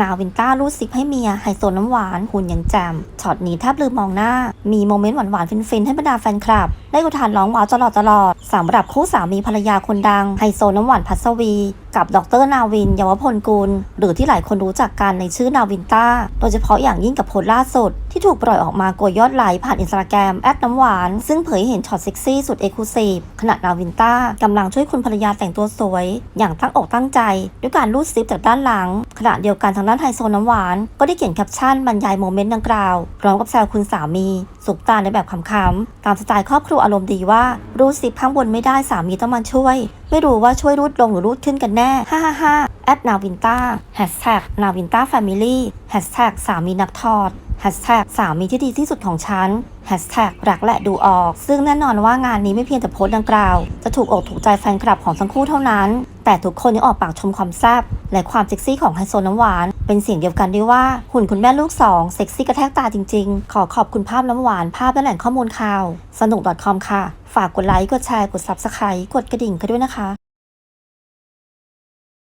นาวินต้ารูดซิปให้เมียไฮโซน้ำหวานหุ่นยังแจ่มช็อตนี้แทบลืมมองหน้า มีโมเมนต์หวานๆฟินๆให้บรรดาแฟนคลับได้อุทานร้องว้าวตลอดตลอดสำหรับคู่สามีภรรยาคนดังไฮโซน้ำหวานพัสวี กับดรนาวิน เยาวพลกุล หรือที่หลายคนรู้จักกันในชื่อนาวินต้า โดยเฉพาะอย่างยิ่งกับโพสล่าสุด ที่ถูกปล่อยออกมาโกยยอดไลค์ผ่านอินสตาแกรมแอดน้ำหวาน ซึ่งเผยเห็นช็อตเซ็กซี่สุดเอกลูซีฟขณะนาวินต้ากำลังช่วยคุณภรรยาแต่งตัวสวย อย่างตั้งอกตั้งใจ ด้วยการรูดซิปจากด้านหลัง ขณะเดียวกันทางด้านไฮโซน้ำหวาน ก็ได้เขียนแคปชั่นบรรยายโมเมนต์ดังกล่าวพร้อมกับแซวคุณสามี สุกตาในแบบขำๆตามสไตล์ครอบครัวอารมณ์ดีว่า รูดซิปข้างบนไม่ได้สามีต้องมาช่วย ไม่รู้ว่าช่วยรูดลงหรือรูดขึ้นกันแน่ฮ่าฮ่าฮ่าแอดนาวินต้าแฮชแท็กนาวินต้าแฟมิลี่แฮชแท็กสามีนักทอด สามีที่ดีที่สุดของฉันรักและดูออก ซึ่งแน่นอนว่างานนี้ไม่เพียงแต่โพสต์ดังกล่าว จะถูกอกถูกใจแฟนคลับของทั้งคู่เท่านั้น แต่ทุกคนยังออกปากชมความแซ่บและความเซ็กซี่ของไฮโซน้ำหวาน เป็นเสียงเดียวกันด้วยว่าหุ่นคุณแม่ลูกสองเซ็กซี่กระแทกตาจริงๆ ขอขอบคุณภาพน้ำหวานภาพและแหล่งข้อมูลข่าว สนุก .com ค่ะ ฝากกดไลค์กดแชร์กด Subscribe กดกระดิ่งกันด้วยนะคะ